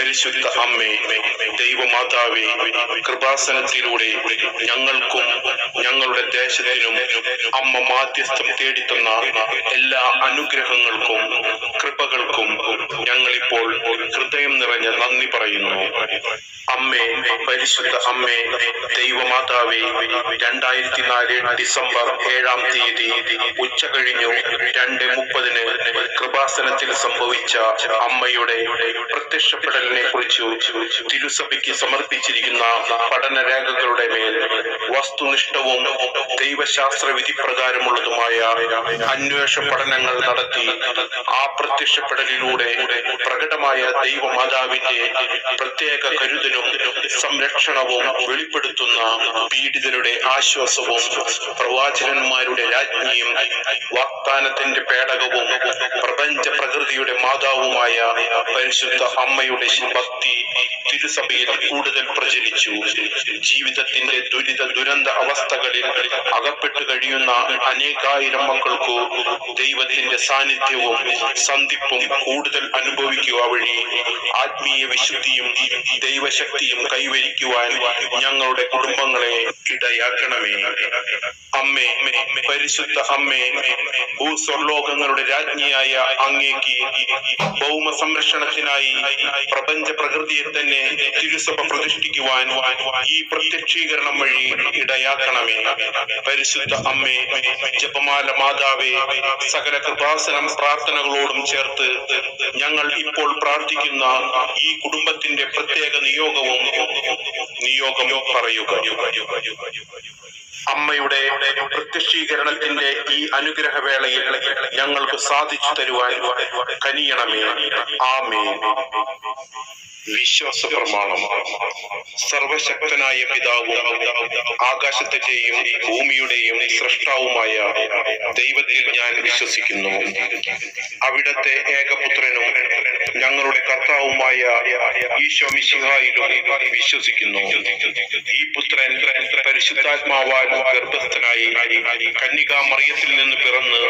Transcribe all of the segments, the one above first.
പരിശുദ്ധ അമ്മേ ദൈവമാതാവേ കൃപാസനത്തിലൂടെ ഞങ്ങൾക്കും ഞങ്ങളുടെ ദേശത്തിനും അമ്മ മാധ്യസ്ഥം തേടിത്തന്ന എല്ലാ അനുഗ്രഹങ്ങൾക്കും കൃപകൾക്കും ഞങ്ങളിപ്പോൾ ഹൃദയം നിറഞ്ഞ നന്ദി പറയുന്നു. അമ്മേ പരിശുദ്ധ അമ്മേ ദൈവമാതാവേ രണ്ടായിരത്തി നാല് ഡിസംബർ ഏഴാം തീയതി ഉച്ച കഴിഞ്ഞു രണ്ട് മുപ്പതിന് കൃപാസനത്തിൽ സംഭവിച്ച അമ്മയുടെ പ്രത്യക്ഷപ്പെടലിനെ കുറിച്ച് തിരുസഭയ്ക്ക് സമർപ്പിച്ചിരിക്കുന്ന പഠന രേഖകളുടെ മേൽ വസ്തുനിഷ്ഠവും ദൈവശാസ്ത്ര വിധി പ്രകാരമുള്ളതുമായ അന്വേഷണ പഠനങ്ങൾ നടത്തി ആ പ്രത്യക്ഷപ്പെടലിലൂടെ പ്രകടമായ ദൈവമാതാവിന്റെ പ്രത്യേക കരുതലും സംരക്ഷണവും വെളിപ്പെടുത്തുന്ന പീഡിതരുടെ ആശ്വാസവും പ്രവാചകന്മാരുടെ രാജ്ഞിയും വാഗ്ദാനത്തിന്റെ പേടകവും പ്രപഞ്ച പ്രകൃതിയുടെ മാതാവുമായ പരിശുദ്ധ അമ്മയുടെ ഭക്തി തിരുസഭയിൽ കൂടുതൽ പ്രചരിച്ചു. ജീവിതത്തിന്റെ ദുരിത ദുരന്ത അവസ്ഥകളിൽ അകപ്പെട്ടു കഴിയുന്ന അനേകായിരം മക്കൾക്കു ദൈവത്തിന്റെ സാന്നിധ്യവും സന്ധിപ്പും കൂടുതൽ അനുഭവിക്കുക വഴി ആത്മീയ വിശുദ്ധിയും ദൈവശക്തിയും കൈവരിക്കുവാൻ ഞങ്ങളുടെ കുടുംബങ്ങളെ ഇടയാക്കണമേ. അമ്മേ പരിശുദ്ധ അമ്മേ ഭൂസ്വർലോകങ്ങളുടെ രാജ്ഞിയായ അങ്ങേക്ക് ഭൗമ സംരക്ഷണത്തിനായി പ്രപഞ്ച പ്രകൃതിയെ തന്നെ തിരുസഭ പ്രതിഷ്ഠിക്കുവാൻ ഈ പ്രത്യക്ഷീകരണം വഴി ഇടയാക്കണമേ. പരിശുദ്ധ അമ്മേ ജപമാല മാതാവേ സകല കൃപാസനം പ്രാർത്ഥനകളോടും ചേർത്ത് ഞങ്ങൾ ഇപ്പോൾ പ്രാർത്ഥിക്കുന്ന ഈ കുടുംബത്തിന്റെ പ്രത്യേക നിയോഗവും നിയോഗം പറയുക. അമ്മയുടെ പ്രത്യക്ഷീകരണത്തിന്റെ ഈ അനുഗ്രഹ വേളയിൽ ഞങ്ങൾക്ക് സാധിച്ചു തരുവാൻ കനിയണമേ. ആമേ വിശ്വാസ പ്രമാണം. സർവശക്തനായ പിതാവും ആകാശത്തിന്റെയും ഭൂമിയുടെയും സൃഷ്ടാവുമായ ദൈവത്തിൽ ഞാൻ വിശ്വസിക്കുന്നു. അവിടത്തെ ഏകപുത്രനും ഞങ്ങളുടെ കർത്താവുമായ ഈശോ മിശിഹായിലും വിശ്വസിക്കുന്നു. ഈ പുത്രൻ പരിശുദ്ധാത്മാവാൽ ഗർഭസ്ഥനായി കന്യകാ മറിയത്തിൽ നിന്ന് പിറന്ന്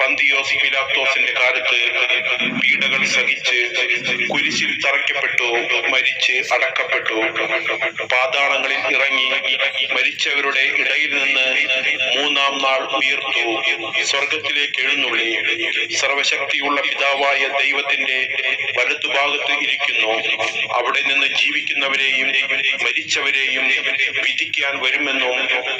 പന്തിയോസ് പിലാത്തോസിന്റെ കാലത്ത് പീഡകൾ സഹിച്ച് കുരിശിൽ തറയ്ക്കപ്പെട്ടു മരിച്ച് അടക്കപ്പെട്ടു. പാതാളങ്ങളിൽ ഇറങ്ങി മരിച്ചവരുടെ ഇടയിൽ നിന്ന് മൂന്നാം നാൾ ഉയർത്തു. സ്വർഗത്തിലേക്ക് എഴുന്നള്ളി. സർവശക്തിയുള്ള പിതാവായ ദൈവത്തിന്റെ വലതുഭാഗത്ത് ഇരിക്കുന്നു. അവിടെ നിന്ന് ജീവിക്കുന്നവരെയും മരിച്ചവരെയും വിധിക്കാൻ വരുമെന്നും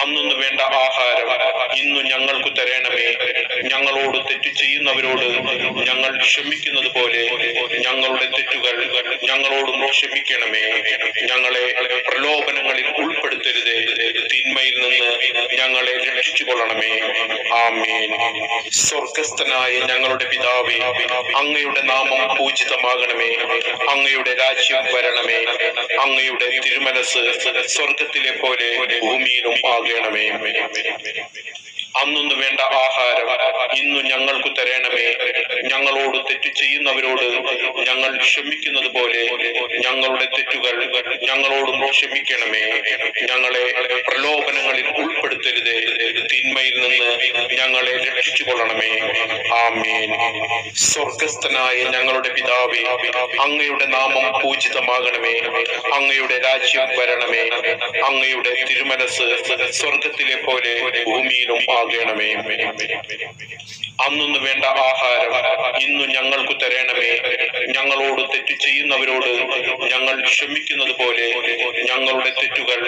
അന്നു വേണ്ട ആഹാരം ഇന്നു ഞങ്ങൾക്ക് തരണമേ. ഞങ്ങളോട് തെറ്റ് ചെയ്യുന്നവരോട് ഞങ്ങൾ ക്ഷമിക്കുന്നത് പോലെ ഞങ്ങളുടെ തെറ്റുകൾ ഞങ്ങളോടും ക്ഷമിക്കണമേ. ഞങ്ങളെ പ്രലോഭനങ്ങളിൽ ഉൾപ്പെടുത്തരുതേ. തിന്മയിൽ നിന്ന് ഞങ്ങളെ രക്ഷിച്ചു കൊള്ളണമേ ആമേൻ. സ്വർഗസ്ഥനായ ഞങ്ങളുടെ പിതാവേ അങ്ങയുടെ നാമം പൂജിതമാകണമേ. അങ്ങയുടെ രാജ്യം വരണമേ. അങ്ങയുടെ തിരുമനസ് സ്വർഗത്തിലെ പോലെ ഭൂമിയിലും ആകണമേ അന്നു വേണ്ട ആഹാരം. ഇന്നു ഞങ്ങൾക്ക് തരണമേ. ഞങ്ങളോട് തെറ്റ് ചെയ്യുന്നവരോട് ഞങ്ങൾ ക്ഷമിക്കുന്നത് പോലെ ഞങ്ങളുടെ തെറ്റുകൾ ഞങ്ങളോടും ക്ഷമിക്കണമേ. ഞങ്ങളെ പ്രലോഭനങ്ങളിൽ ഉൾപ്പെടുത്തരുത്. തിന്മയിൽ നിന്ന് ഞങ്ങളെ രക്ഷിച്ചു കൊള്ളണമേ ആമേൻ. സ്വർഗസ്ഥനായ ഞങ്ങളുടെ പിതാവേ അങ്ങയുടെ നാമം പൂജിതമാകണമേ. അങ്ങയുടെ രാജ്യം വരണമേ. അങ്ങയുടെ തിരുമനസ് സ്വർഗത്തിലെ പോലെ ഭൂമിയിലും ആകണമേ അന്നൊന്നും വേണ്ട ആഹാരം ഇന്നു ഞങ്ങൾക്ക് തരണമേ. ഞങ്ങളോട് തെറ്റ് ചെയ്യുന്നവരോട് ഞങ്ങൾ ക്ഷമിക്കുന്നത് പോലെ ഞങ്ങളുടെ തെറ്റുകൾ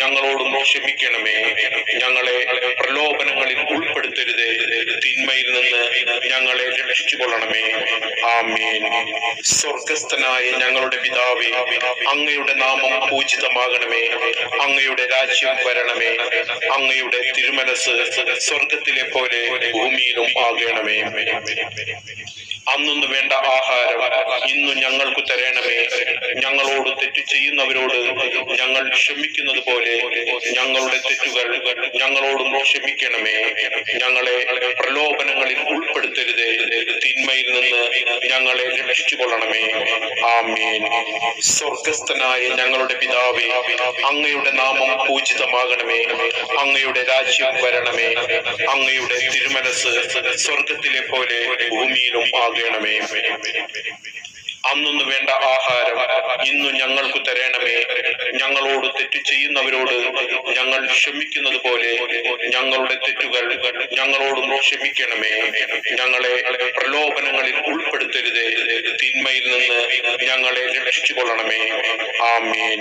ഞങ്ങളോടും ക്ഷമിക്കണമേ. ഞങ്ങളെ പ്രലോഭനങ്ങളിൽ ഉൾപ്പെടുത്തരുത്. തിന്മയിൽ നിന്ന് ഞങ്ങളെ രക്ഷിച്ചു കൊള്ളണമേ ആമേൻ. സ്വർഗസ്ഥനായ ഞങ്ങളുടെ പിതാവേ അങ്ങയുടെ നാമം പൂജിതമാകണമേ. അങ്ങയുടെ രാജ്യം വരണമേ. അങ്ങയുടെ തിരുമനസ് സ്വർഗത്തിലെ പോലെ ഭൂമിയിലും ആകണമേ. അന്നു വേണ്ട ആഹാരം. ഇന്നു ഞങ്ങൾക്ക് തരണമേ. ഞങ്ങളോട് തെറ്റ് ചെയ്യുന്നവരോട് ഞങ്ങൾ ക്ഷമിക്കുന്നത് പോലെ ഞങ്ങളുടെ തെറ്റുകൾ ഞങ്ങളോടും ക്ഷമിക്കണമേ. ഞങ്ങളെ പ്രലോഭനങ്ങളിൽ ഉൾപ്പെടുത്തരുത്. തിന്മയിൽ നിന്ന് ഞങ്ങളെ രക്ഷിച്ചു കൊള്ളണമേ ആമേൻ. സ്വർഗസ്ഥനായ ഞങ്ങളുടെ പിതാവേ അങ്ങയുടെ നാമം പൂജിതമാകണമേ. അങ്ങയുടെ രാജ്യം വരണമേ. അങ്ങയുടെ തിരുമനസ് സ്വർഗത്തിലെ പോലെ ഭൂമിയിലും ആകണമേ അന്നു വേണ്ട ആഹാരം ഇന്നു ഞങ്ങൾക്ക് തരണമേ. ഞങ്ങളോട് തെറ്റ് ചെയ്യുന്നവരോട് ഞങ്ങൾ ക്ഷമിക്കുന്നത് പോലെ ഞങ്ങളുടെ തെറ്റുകൾ ഞങ്ങളോടും ക്ഷമിക്കണമേ. ഞങ്ങളെ പ്രലോഭനങ്ങളിൽ ഉൾപ്പെടുത്തരുതേ. തിന്മയിൽ നിന്ന് ഞങ്ങളെ രക്ഷിച്ചു കൊള്ളണമേ ആമേൻ.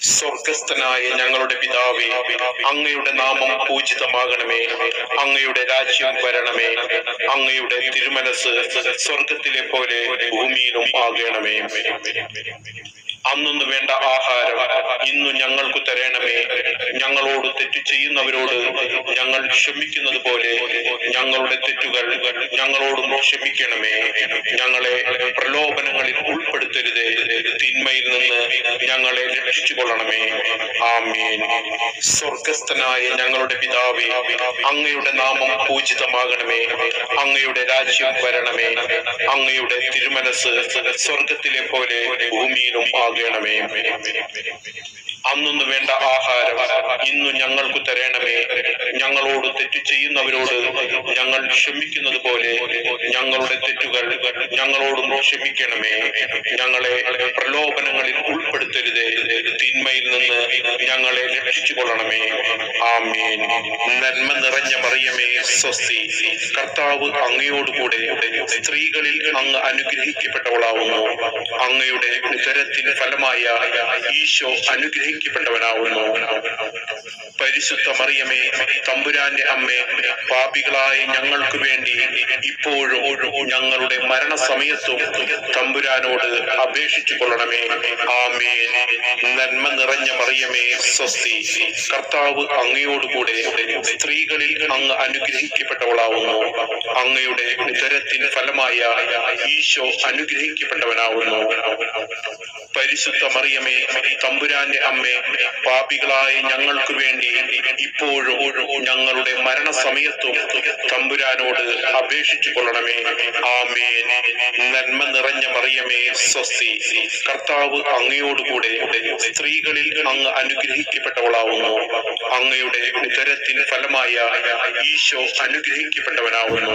സ്വർഗസ്ഥനായ ഞങ്ങളുടെ പിതാവേ അങ്ങയുടെ നാമം പൂജിതമാകണമേ. അങ്ങയുടെ രാജ്യം വരണമേ. അങ്ങയുടെ തിരുമനസ് സ്വർഗത്തിലെ പോലെ ഭൂമിയിലും ആകണമേ അന്നു വേണ്ട ആഹാരം. ഇന്നു ഞങ്ങൾക്ക് തരണമേ. ഞങ്ങളോട് തെറ്റ് ചെയ്യുന്നവരോട് ഞങ്ങൾ ക്ഷമിക്കുന്നത് പോലെ ഞങ്ങളുടെ തെറ്റുകൾ ഞങ്ങളോടും ക്ഷമിക്കണമേ. ഞങ്ങളെ പ്രലോഭനങ്ങളിൽ ഉൾപ്പെടുത്തരുത്. തിന്മയിൽ നിന്ന് ഞങ്ങളെ രക്ഷിച്ചു കൊള്ളണമേ ആമേൻ. സ്വർഗസ്ഥനായ ഞങ്ങളുടെ പിതാവേ അങ്ങയുടെ നാമം പൂജിതമാകണമേ. അങ്ങയുടെ രാജ്യം വരണമേ. അങ്ങയുടെ തിരുമനസ് സ്വർഗത്തിലെ പോലെ ഭൂമിയിലും ആകണമേ അന്നു വേണ്ട ആഹാരം. ഇന്നു ഞങ്ങൾക്ക് തരണമേ. ഞങ്ങളോട് തെറ്റ് ചെയ്യുന്നവരോട് ഞങ്ങൾ ക്ഷമിക്കുന്നത് പോലെ ഞങ്ങളുടെ തെറ്റുകൾ ഞങ്ങളോടും ക്ഷമിക്കണമേ. ഞങ്ങളെ പ്രലോഭനങ്ങളിൽ ഉൾപ്പെടുത്തരുത്. തിന്മയിൽ നിന്ന് ഞങ്ങളെ രക്ഷിച്ചു കൊള്ളണമേ ആമേൻ. നന്മ നിറഞ്ഞ മറിയമേ സ്വസ്തി. കർത്താവ് അങ്ങയോടുകൂടെ സ്ത്രീകളിൽ അങ്ങ് അനുഗ്രഹിക്കപ്പെട്ടവളാവുന്നു. അങ്ങയുടെ ഉദരത്തിന് ഫലമായ ഈശോ അനുഗ്രഹിക്കപ്പെട്ടവനാവുന്നു പരിശുദ്ധ മറിയമേ തമ്പുരാന്റെ അമ്മേ പാപികളായ ഞങ്ങൾക്ക് വേണ്ടി ഇപ്പോഴും ഞങ്ങളുടെ മരണസമയത്തും തമ്പുരാനോട് അപേക്ഷിച്ചു കൊള്ളണമേ ആമേ നന്മ നിറഞ്ഞ മറിയമേ സ്വസ്തി. കർത്താവ് അങ്ങയോടുകൂടെ സ്ത്രീകളിൽ അങ്ങ് അനുഗ്രഹിക്കപ്പെട്ടവളാവുന്നു. അങ്ങയുടെ ഉദരത്തിന് ഫലമായ ഈശോ അനുഗ്രഹിക്കപ്പെട്ടവനാവുന്നു. പരിശുദ്ധ മറിയമേ തമ്പുരാന്റെ അമ്മേ പാപികളായ ഞങ്ങൾക്ക് വേണ്ടി ഇപ്പോഴും ഞങ്ങളുടെ മരണസമയത്തും തമ്പുരാനോട് അപേക്ഷിച്ചു കൊള്ളണമേ. ആമേൻ. നന്മ നിറഞ്ഞ മറിയമേ സ്വസ്തി കർത്താവ് അങ്ങയോടുകൂടെ സ്ത്രീകളിൽ അങ്ങ് അനുഗ്രഹിക്കപ്പെട്ടവളാവുന്നു. അങ്ങയുടെ ഉദരത്തിന് ഫലമായ ഈശോ അനുഗ്രഹിക്കപ്പെട്ടവനാവുന്നു.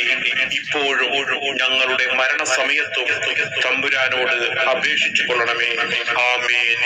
ഇപ്പോഴും ഞങ്ങളുടെ മരണസമയത്തും തമ്പുരാനോട് അപേക്ഷിച്ചു കൊള്ളണമേ. ആമേൻ.